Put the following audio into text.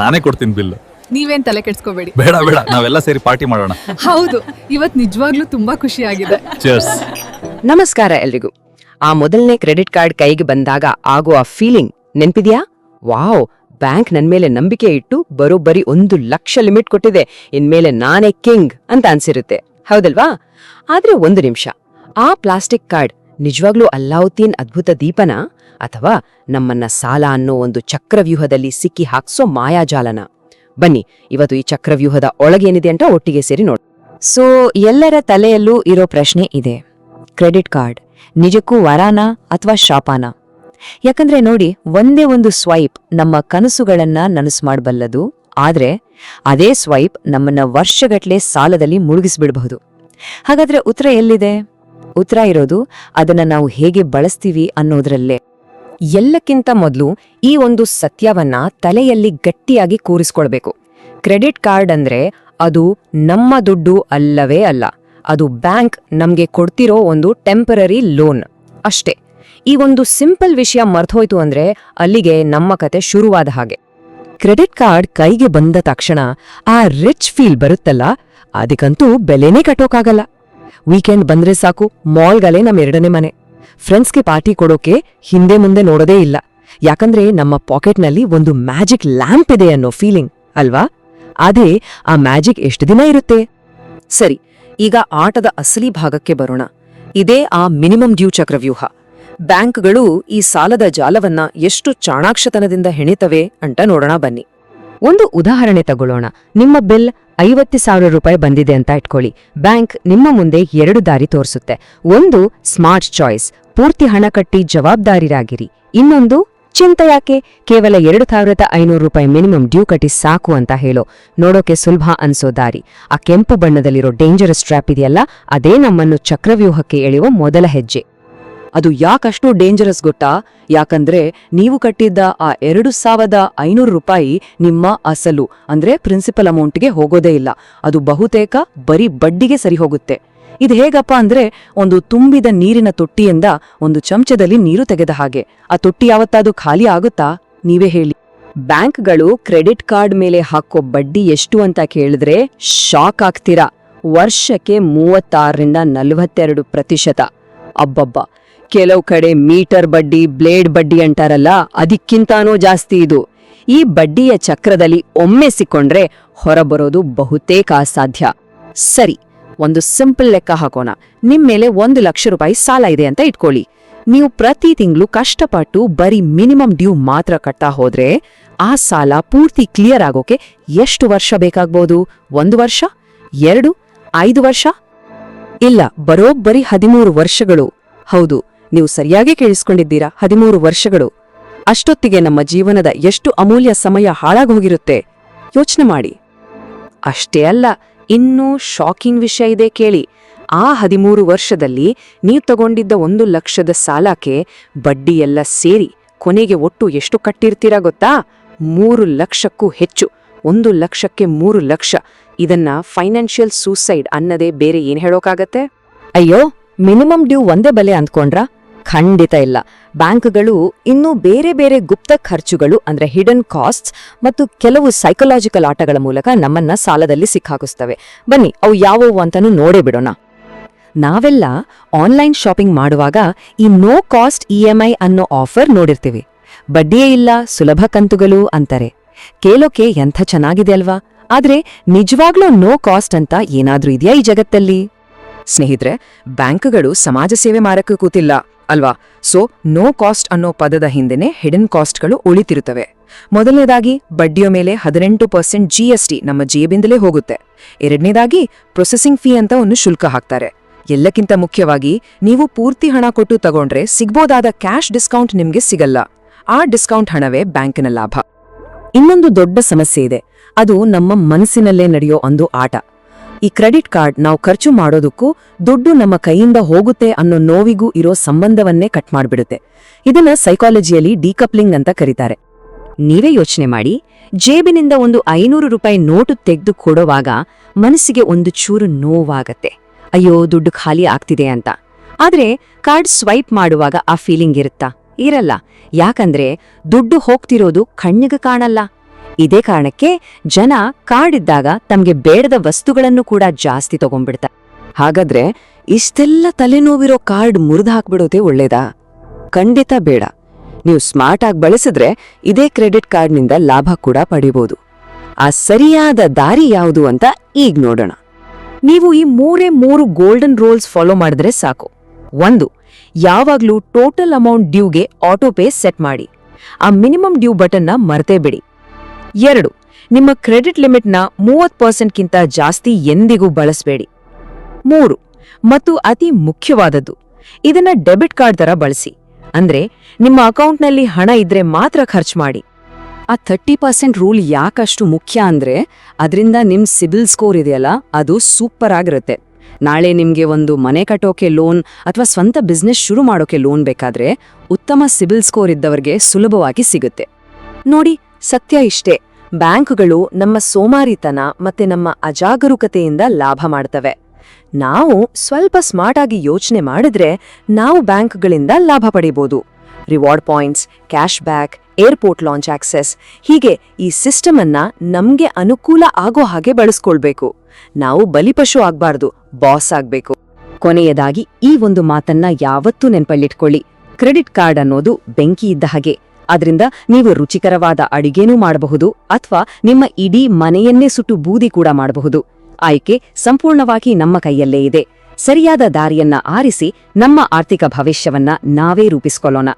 ನಾನೇ ಕೊಡ್ತೀನಿ ಬಿಲ್. ನೀವೇನ್ ತಲೆ ಕೆಡ್ಸ್ಕೋಬೇಡಿ. ಬೇಡ ಬೇಡ ನಾವೆಲ್ಲ ಸೇರಿ ಪಾರ್ಟಿ ಮಾಡೋಣ. ಹೌದು ಇವತ್ ನಿಜವಾಗ್ಲೂ ತುಂಬಾ ಖುಷಿ ಆಗಿದೆ. ಚೇರ್ಸ್ ನಮಸ್ಕಾರ ಎಲ್ರಿಗೂ. ಆ ಮೊದಲನೇ ಕ್ರೆಡಿಟ್ ಕಾರ್ಡ್ ಕೈಗೆ ಬಂದಾಗ ಆಗುವ ಫೀಲಿಂಗ್ ನೆನ್ಪಿದ್ಯಾ? ವಾವ್ ಬ್ಯಾಂಕ್ ನನ್ ಮೇಲೆ ನಂಬಿಕೆ ಇಟ್ಟು ಬರೋಬ್ಬರಿ ಒಂದು ಲಕ್ಷ ಲಿಮಿಟ್ ಕೊಟ್ಟಿದೆ. ಇನ್ಮೇಲೆ ನಾನೇ ಕಿಂಗ್ ಅಂತ ಅನ್ಸಿರುತ್ತೆ. ಹೌದಲ್ವಾ? ಆದ್ರೆ ಒಂದು ನಿಮಿಷ. ಆ ಪ್ಲಾಸ್ಟಿಕ್ ಕಾರ್ಡ್ ನಿಜವಾಗ್ಲೂ ಅಲ್ಲಾವುದ್ದೀನ್ ಅದ್ಭುತ ದೀಪನ ಅಥವಾ ನಮ್ಮನ್ನ ಸಾಲ ಅನ್ನೋ ಒಂದು ಚಕ್ರವ್ಯೂಹದಲ್ಲಿ ಸಿಕ್ಕಿ ಹಾಕ್ಸೋ ಮಾಯಾಜಾಲನ? ಬನ್ನಿ, ಇವತ್ತು ಈ ಚಕ್ರವ್ಯೂಹದ ಒಳಗೇನಿದೆ ಅಂತ ಒಟ್ಟಿಗೆ ಸೇರಿ ನೋಡ್ ಸೊ ಎಲ್ಲರ ತಲೆಯಲ್ಲೂ ಇರೋ ಪ್ರಶ್ನೆ ಇದೆ. ಕ್ರೆಡಿಟ್ ಕಾರ್ಡ್, ನಿಜಕ್ಕೂ ವರಾನ ಅಥವಾ ಶಾಪಾನ? ಯಾಕಂದ್ರೆ ನೋಡಿ, ಒಂದೇ ಒಂದು ಸ್ವೈಪ್ ನಮ್ಮ ಕನಸುಗಳನ್ನ ನನಸು ಮಾಡಬಲ್ಲದು. ಆದ್ರೆ, ಅದೇ ಸ್ವೈಪ್ ನಮ್ಮನ್ನ ವರ್ಷಗಟ್ಲೆ ಸಾಲದಲ್ಲಿ ಮುಳುಗಿಸ್ಬಿಡಬಹುದು. ಹಾಗಾದ್ರೆ ಉತ್ತರ ಎಲ್ಲಿದೆ? ಉತ್ತರ ಇರೋದು, ಅದನ್ನ ನಾವು ಹೇಗೆ ಬಳಸ್ತೀವಿ ಅನ್ನೋದ್ರಲ್ಲೇ. ಎಲ್ಲಕ್ಕಿಂತ ಮೊದಲು ಈ ಒಂದು ಸತ್ಯವನ್ನ ತಲೆಯಲ್ಲಿ ಗಟ್ಟಿಯಾಗಿ ಕೂರಿಸ್ಕೊಳ್ಬೇಕು. ಕ್ರೆಡಿಟ್ ಕಾರ್ಡ್ ಅಂದ್ರೆ ಅದು ನಮ್ಮ ದುಡ್ಡು ಅಲ್ಲವೇ ಅಲ್ಲ, ಅದು ಬ್ಯಾಂಕ್ ನಮಗೆ ಕೊಡ್ತಿರೋ ಒಂದು ಟೆಂಪರರಿ ಲೋನ್ ಅಷ್ಟೇ. ಈ ಒಂದು ಸಿಂಪಲ್ ವಿಷಯ ಮರ್ತೋಯ್ತು ಅಂದ್ರೆ ಅಲ್ಲಿಗೆ ನಮ್ಮ ಕತೆ ಶುರುವಾದ ಹಾಗೆ. ಕ್ರೆಡಿಟ್ ಕಾರ್ಡ್ ಕೈಗೆ ಬಂದ ತಕ್ಷಣ ಆ ರಿಚ್ ಫೀಲ್ ಬರುತ್ತಲ್ಲ, ಅದಕ್ಕಂತೂ ಬೆಲೆನೇ ಕಟ್ಟೋಕಾಗಲ್ಲ. ವೀಕೆಂಡ್ ಬಂದ್ರೆ ಸಾಕು ಮಾಲ್ಗಳೇ ನಮ್ಮ ಎರಡನೇ ಮನೆ. ಫ್ರೆಂಡ್ಸ್ಗೆ ಪಾರ್ಟಿ ಕೊಡೋಕೆ ಹಿಂದೆ ಮುಂದೆ ನೋಡೋದೇ ಇಲ್ಲ. ಯಾಕಂದ್ರೆ ನಮ್ಮ ಪಾಕೆಟ್ನಲ್ಲಿ ಒಂದು ಮ್ಯಾಜಿಕ್ ಲ್ಯಾಂಪ್ ಇದೆ ಅನ್ನೋ ಫೀಲಿಂಗ್, ಅಲ್ವಾ? ಅದೇ ಆ ಮ್ಯಾಜಿಕ್ ಎಷ್ಟು ದಿನ ಇರುತ್ತೆ? ಸರಿ, ಈಗ ಆಟದ ಅಸಲಿ ಭಾಗಕ್ಕೆ ಬರೋಣ. ಇದೇ ಆ ಮಿನಿಮಮ್ ಡ್ಯೂ ಚಕ್ರವ್ಯೂಹ. ಬ್ಯಾಂಕ್ಗಳು ಈ ಸಾಲದ ಜಾಲವನ್ನ ಎಷ್ಟು ಚಾಣಾಕ್ಷತನದಿಂದ ಹೆಣಿತವೆ ಅಂತ ನೋಡೋಣ ಬನ್ನಿ. ಒಂದು ಉದಾಹರಣೆ ತಗೊಳ್ಳೋಣ. ನಿಮ್ಮ ಬಿಲ್ ಐವತ್ತು ಸಾವಿರ ರೂಪಾಯಿ ಬಂದಿದೆ ಅಂತ ಇಟ್ಕೊಳ್ಳಿ. ಬ್ಯಾಂಕ್ ನಿಮ್ಮ ಮುಂದೆ ಎರಡು ದಾರಿ ತೋರಿಸುತ್ತೆ. ಒಂದು, ಸ್ಮಾರ್ಟ್ ಚಾಯ್ಸ್. ಪೂರ್ತಿ ಹಣ ಕಟ್ಟಿ ಜವಾಬ್ದಾರಿರಾಗಿರಿ. ಇನ್ನೊಂದು, ಚಿಂತೆ ಯಾಕೆ? ಕೇವಲ ಎರಡು ಸಾವಿರದ ಐನೂರು ರೂಪಾಯಿ ಮಿನಿಮಮ್ ಡ್ಯೂ ಕಟ್ಟಿ ಸಾಕು ಅಂತ ಹೇಳೋ. ನೋಡೋಕೆ ಸುಲಭ ಅನ್ಸೋ ದಾರಿ. ಆ ಕೆಂಪು ಬಣ್ಣದಲ್ಲಿರೋ ಡೇಂಜರಸ್ ಟ್ರ್ಯಾಪ್ ಇದೆಯಲ್ಲ, ಅದೇ ನಮ್ಮನ್ನು ಚಕ್ರವ್ಯೂಹಕ್ಕೆ ಎಳೆಯುವ ಮೊದಲ ಹೆಜ್ಜೆ. ಅದು ಯಾಕಷ್ಟು ಡೇಂಜರಸ್ ಗೊತ್ತಾ? ಯಾಕಂದ್ರೆ ನೀವು ಕಟ್ಟಿದ್ದ ಆ ಎರಡು ಸಾವಿರದ ಐನೂರು ರೂಪಾಯಿ ನಿಮ್ಮ ಅಸಲು, ಅಂದ್ರೆ ಪ್ರಿನ್ಸಿಪಲ್ ಅಮೌಂಟ್ಗೆ ಹೋಗೋದೇ ಇಲ್ಲ. ಅದು ಬಹುತೇಕ ಬರೀ ಬಡ್ಡಿಗೆ ಸರಿ ಹೋಗುತ್ತೆ. ಇದು ಹೇಗಪ್ಪ ಅಂದ್ರೆ ಒಂದು ತುಂಬಿದ ನೀರಿನ ತೊಟ್ಟಿಯಿಂದ ಒಂದು ಚಮಚದಲ್ಲಿ ನೀರು ತೆಗೆದ ಹಾಗೆ. ಆ ತೊಟ್ಟಿ ಯಾವತ್ತಾದ್ರೂ ಖಾಲಿ ಆಗುತ್ತಾ? ನೀವೇ ಹೇಳಿ. ಬ್ಯಾಂಕ್ಗಳು ಕ್ರೆಡಿಟ್ ಕಾರ್ಡ್ ಮೇಲೆ ಹಾಕೋ ಬಡ್ಡಿ ಎಷ್ಟು ಅಂತ ಕೇಳಿದ್ರೆ ಶಾಕ್ ಆಗ್ತೀರಾ. ವರ್ಷಕ್ಕೆ ಮೂವತ್ತಾರರಿಂದ ನಲವತ್ತೆರಡು ಪ್ರತಿಶತ. ಅಬ್ಬಬ್ಬ. ಕೆಲವು ಕಡೆ ಮೀಟರ್ ಬಡ್ಡಿ, ಬ್ಲೇಡ್ ಬಡ್ಡಿ ಅಂತಾರಲ್ಲ ಅದಕ್ಕಿಂತಾನೂ ಜಾಸ್ತಿ ಇದು. ಈ ಬಡ್ಡಿಯ ಚಕ್ರದಲ್ಲಿ ಒಮ್ಮೆ ಸಿಕ್ಕೊಂಡ್ರೆ ಹೊರಬರೋದು ಬಹುತೇಕ ಅಸಾಧ್ಯ. ಸರಿ, ಒಂದು ಸಿಂಪಲ್ ಲೆಕ್ಕ ಹಾಕೋಣ. ನಿಮ್ ಮೇಲೆ ಒಂದು ಲಕ್ಷ ರೂಪಾಯಿ ಸಾಲ ಇದೆ ಅಂತ ಇಟ್ಕೊಳ್ಳಿ. ನೀವು ಪ್ರತಿ ತಿಂಗಳು ಕಷ್ಟಪಟ್ಟು ಬರೀ ಮಿನಿಮಮ್ ಡ್ಯೂ ಮಾತ್ರ ಕಟ್ತಾ ಹೋದ್ರೆ ಆ ಸಾಲ ಪೂರ್ತಿ ಕ್ಲಿಯರ್ ಆಗೋಕೆ ಎಷ್ಟು ವರ್ಷ ಬೇಕಾಗ್ಬೋದು? ಒಂದು ವರ್ಷ? ಎರಡು? ಐದು ವರ್ಷ? ಇಲ್ಲ, ಬರೋಬ್ಬರಿ ಹದಿಮೂರು ವರ್ಷಗಳು. ಹೌದು ನೀವು ಸರಿಯಾಗಿ ಕೇಳಿಸ್ಕೊಂಡಿದ್ದೀರಾ? ಹದಿಮೂರು ವರ್ಷಗಳು. ಅಷ್ಟೊತ್ತಿಗೆ ನಮ್ಮ ಜೀವನದ ಎಷ್ಟು ಅಮೂಲ್ಯ ಸಮಯ ಹಾಳಾಗೋಗಿರುತ್ತೆ? ಯೋಚನೆ ಮಾಡಿ. ಅಷ್ಟೇ ಅಲ್ಲ, ಇನ್ನೂ ಶಾಕಿಂಗ್ ವಿಷಯ ಇದೆ ಕೇಳಿ. ಆ ಹದಿಮೂರು ವರ್ಷದಲ್ಲಿ ನೀವು ತಗೊಂಡಿದ್ದ ಒಂದು ಲಕ್ಷದ ಸಾಲಕ್ಕೆ ಬಡ್ಡಿಯೆಲ್ಲ ಸೇರಿ ಕೊನೆಗೆ ಒಟ್ಟು ಎಷ್ಟು ಕಟ್ಟಿರ್ತೀರಾ ಗೊತ್ತಾ? ಮೂರು ಲಕ್ಷಕ್ಕೂ ಹೆಚ್ಚು. ಒಂದು ಲಕ್ಷಕ್ಕೆ ಮೂರು ಲಕ್ಷ. ಇದನ್ನ ಫೈನಾನ್ಷಿಯಲ್ ಸೂಸೈಡ್ ಅನ್ನದೇ ಬೇರೆ ಏನ್ ಹೇಳೋಕ್ಕಾಗತ್ತೆ ಅಯ್ಯೋ ಮಿನಿಮಮ್ ಡ್ಯೂ ಒಂದೇ ಬೆಲೆ ಅಂದ್ಕೊಂಡ್ರಾ ಖಂಡಿತ ಇಲ್ಲ. ಬ್ಯಾಂಕ್ಗಳು ಇನ್ನೂ ಬೇರೆ ಬೇರೆ ಗುಪ್ತ ಖರ್ಚುಗಳು, ಅಂದ್ರೆ ಹಿಡನ್ ಕಾಸ್ಟ್ಸ್ ಮತ್ತು ಕೆಲವು ಸೈಕಲಾಜಿಕಲ್ ಆಟಗಳ ಮೂಲಕ ನಮ್ಮನ್ನ ಸಾಲದಲ್ಲಿ ಸಿಕ್ಕಾಕಿಸ್ತವೆ. ಬನ್ನಿ, ಅವು ಯಾವುವು ಅಂತಾನು ನೋಡೇ ಬಿಡೋಣ. ನಾವೆಲ್ಲ ಆನ್ಲೈನ್ ಶಾಪಿಂಗ್ ಮಾಡುವಾಗ ಈ ನೋ ಕಾಸ್ಟ್ ಇಎಂಐ ಅನ್ನೋ ಆಫರ್ ನೋಡಿರ್ತೀವಿ. ಬಡ್ಡಿಯೇ ಇಲ್ಲ, ಸುಲಭ ಕಂತುಗಳು ಅಂತಾರೆ. ಕೇಳೋಕೆ ಎಂಥ ಚೆನ್ನಾಗಿದೆ ಅಲ್ವಾ? ಆದ್ರೆ ನಿಜವಾಗ್ಲೂ ನೋ ಕಾಸ್ಟ್ ಅಂತ ಏನಾದರೂ ಇದೆಯಾ ಈ ಜಗತ್ತಲ್ಲಿ? ಸ್ನೇಹಿತರೆ, ಬ್ಯಾಂಕ್ಗಳು ಸಮಾಜ ಸೇವೆ ಮಾರಕ್ಕೆ ಕೂತಿಲ್ಲ, ಅಲ್ವಾ? ಸೊ ನೋ ಕಾಸ್ಟ್ ಅನ್ನೋ ಪದದ ಹಿಂದೆನೆ ಹಿಡನ್ ಕಾಸ್ಟ್ಗಳು ಉಳಿತಿರುತ್ತವೆ. ಮೊದಲನೇದಾಗಿ, ಬಡ್ಡಿಯ ಮೇಲೆ ಹದಿನೆಂಟು ಪರ್ಸೆಂಟ್ ಜಿಎಸ್ಟಿ ನಮ್ಮ ಜೇಬಿಂದಲೇ ಹೋಗುತ್ತೆ. ಎರಡನೇದಾಗಿ ಪ್ರೊಸೆಸಿಂಗ್ ಫೀ ಅಂತ ಒಂದು ಶುಲ್ಕ ಹಾಕ್ತಾರೆ. ಎಲ್ಲಕ್ಕಿಂತ ಮುಖ್ಯವಾಗಿ, ನೀವು ಪೂರ್ತಿ ಹಣ ಕೊಟ್ಟು ತಗೊಂಡ್ರೆ ಸಿಗ್ಬೋದಾದ ಕ್ಯಾಶ್ ಡಿಸ್ಕೌಂಟ್ ನಿಮ್ಗೆ ಸಿಗಲ್ಲ. ಆ ಡಿಸ್ಕೌಂಟ್ ಹಣವೇ ಬ್ಯಾಂಕಿನ ಲಾಭ. ಇನ್ನೊಂದು ದೊಡ್ಡ ಸಮಸ್ಯೆ ಇದೆ. ಅದು ನಮ್ಮ ಮನಸ್ಸಿನಲ್ಲೇ ನಡೆಯೋ ಒಂದು ಆಟ. ಈ ಕ್ರೆಡಿಟ್ ಕಾರ್ಡ್ ನಾವು ಖರ್ಚು ಮಾಡೋದಕ್ಕೂ ದುಡ್ಡು ನಮ್ಮ ಕೈಯಿಂದ ಹೋಗುತ್ತೆ ಅನ್ನೋ ನೋವಿಗೂ ಇರೋ ಸಂಬಂಧವನ್ನೇ ಕಟ್ ಮಾಡಿಬಿಡುತ್ತೆ. ಇದನ್ನ ಸೈಕಾಲಜಿಯಲ್ಲಿ ಡಿಕಪ್ಲಿಂಗ್ ಅಂತ ಕರೀತಾರೆ. ನೀವೇ ಯೋಚನೆ ಮಾಡಿ, ಜೇಬಿನಿಂದ ಒಂದು ಐನೂರು ರೂಪಾಯಿ ನೋಟು ತೆಗೆದು ಕೊಡೋವಾಗ ಮನಸ್ಸಿಗೆ ಒಂದು ಚೂರು ನೋವಾಗತ್ತೆ. ಅಯ್ಯೋ, ದುಡ್ಡು ಖಾಲಿ ಆಗ್ತಿದೆ ಅಂತ. ಆದ್ರೆ ಕಾರ್ಡ್ ಸ್ವೈಪ್ ಮಾಡುವಾಗ ಆ ಫೀಲಿಂಗ್ ಇರುತ್ತಾ? ಇರಲ್ಲ. ಯಾಕಂದ್ರೆ ದುಡ್ಡು ಹೋಗ್ತಿರೋದು ಕಣ್ಣಿಗೆ ಕಾಣಲ್ಲ. ಇದೇ ಕಾರಣಕ್ಕೆ ಜನ ಕಾರ್ಡ್ ಇದ್ದಾಗ ತಮ್ಗೆ ಬೇಡದ ವಸ್ತುಗಳನ್ನು ಕೂಡ ಜಾಸ್ತಿ ತಗೊಂಡ್ಬಿಡ್ತಾರೆ ಹಾಗಾದ್ರೆ ಇಷ್ಟೆಲ್ಲ ತಲೆನೋವಿರೋ ಕಾರ್ಡ್ ಮುರಿದು ಹಾಕ್ಬಿಡೋದೇ ಒಳ್ಳೇದಾ? ಖಂಡಿತ ಬೇಡ. ನೀವು ಸ್ಮಾರ್ಟ್ ಆಗಿ ಬಳಸಿದ್ರೆ ಇದೇ ಕ್ರೆಡಿಟ್ ಕಾರ್ಡ್ನಿಂದ ಲಾಭ ಕೂಡ ಪಡಿಬೋದು. ಆ ಸರಿಯಾದ ದಾರಿ ಯಾವುದು ಅಂತ ಈಗ ನೋಡೋಣ. ನೀವು ಈ ಮೂರೇ ಮೂರು ಗೋಲ್ಡನ್ ರೂಲ್ಸ್ ಫಾಲೋ ಮಾಡಿದ್ರೆ ಸಾಕು. ಒಂದು, ಯಾವಾಗ್ಲೂ ಟೋಟಲ್ ಅಮೌಂಟ್ ಡ್ಯೂಗೆ ಆಟೋಪೇ ಸೆಟ್ ಮಾಡಿ. ಆ ಮಿನಿಮಮ್ ಡ್ಯೂ ಬಟನ್ನ ಮರ್ತೇ ಬಿಡಿ. ಎರಡು. ನಿಮ್ಮ ಕ್ರೆಡಿಟ್ ಲಿಮಿಟ್ನ ಮೂವತ್ತು ಪರ್ಸೆಂಟ್ಗಿಂತ ಜಾಸ್ತಿ ಎಂದಿಗೂ ಬಳಸಬೇಡಿ. ಮೂರು. ಮತ್ತು ಅತಿ ಮುಖ್ಯವಾದದ್ದು, ಇದನ್ನ ಡೆಬಿಟ್ ಕಾರ್ಡ್ ತರ ಬಳಸಿ. ಅಂದ್ರೆ, ನಿಮ್ಮ ಅಕೌಂಟ್ನಲ್ಲಿ ಹಣ ಇದ್ರೆ ಮಾತ್ರ ಖರ್ಚು ಮಾಡಿ. ಆ ಥರ್ಟಿ ಪರ್ಸೆಂಟ್ ರೂಲ್ ಯಾಕಷ್ಟು ಮುಖ್ಯ ಅಂದ್ರೆ, ಅದರಿಂದ ನಿಮ್ ಸಿಬಿಲ್ ಸ್ಕೋರ್ ಇದೆಯಲ್ಲ, ಅದು ಸೂಪರ್ ಆಗಿರುತ್ತೆ. ನಾಳೆ ನಿಮ್ಗೆ ಒಂದು ಮನೆ ಕಟ್ಟೋಕೆ ಲೋನ್ ಅಥವಾ ಸ್ವಂತ ಬಿಸ್ನೆಸ್ ಶುರು ಮಾಡೋಕೆ ಲೋನ್ ಬೇಕಾದ್ರೆ, ಉತ್ತಮ ಸಿಬಿಲ್ ಸ್ಕೋರ್ ಇದ್ದವರಿಗೆ ಸುಲಭವಾಗಿ ಸಿಗುತ್ತೆ. ನೋಡಿ ಸತ್ಯ ಇಷ್ಟೇ. ಬ್ಯಾಂಕುಗಳು ನಮ್ಮ ಸೋಮಾರಿತನ ಮತ್ತೆ ನಮ್ಮ ಅಜಾಗರೂಕತೆಯಿಂದ ಲಾಭ ಮಾಡ್ತವೆ. ನಾವು ಸ್ವಲ್ಪ ಸ್ಮಾರ್ಟ್ ಆಗಿ ಯೋಚನೆ ಮಾಡಿದ್ರೆ ನಾವು ಬ್ಯಾಂಕ್ಗಳಿಂದ ಲಾಭ ಪಡಿಬೋದು. Reward points, cashback, airport lounge access ಹೀಗೆ ಈ ಸಿಸ್ಟಮ್ ಅನ್ನ ನಮ್ಗೆ ಅನುಕೂಲ ಆಗೋ ಹಾಗೆ ಬಳಸ್ಕೊಳ್ಬೇಕು. ನಾವು ಬಲಿಪಶು ಆಗ್ಬಾರ್ದು, ಬಾಸ್ ಆಗ್ಬೇಕು. ಕೊನೆಯದಾಗಿ ಈ ಒಂದು ಮಾತನ್ನ ಯಾವತ್ತೂ ನೆನ್ಪಲ್ಲಿಟ್ಕೊಳ್ಳಿ. ಕ್ರೆಡಿಟ್ ಕಾರ್ಡ್ ಅನ್ನೋದು ಬೆಂಕಿ ಇದ್ದ ಹಾಗೆ. ಅದರಿಂದ ನೀವು ರುಚಿಕರವಾದ ಅಡಿಗೆನೂ ಮಾಡಬಹುದು ಅಥವಾ ನಿಮ್ಮ ಇಡೀ ಮನೆಯನ್ನೇ ಸುಟ್ಟು ಬೂದಿ ಕೂಡ ಮಾಡಬಹುದು. ಆಯ್ಕೆ ಸಂಪೂರ್ಣವಾಗಿ ನಮ್ಮ ಕೈಯಲ್ಲೇ ಇದೆ. ಸರಿಯಾದ ದಾರಿಯನ್ನ ಆರಿಸಿ ನಮ್ಮ ಆರ್ಥಿಕ ಭವಿಷ್ಯವನ್ನ ನಾವೇ ರೂಪಿಸಿಕೊಳ್ಳೋಣ.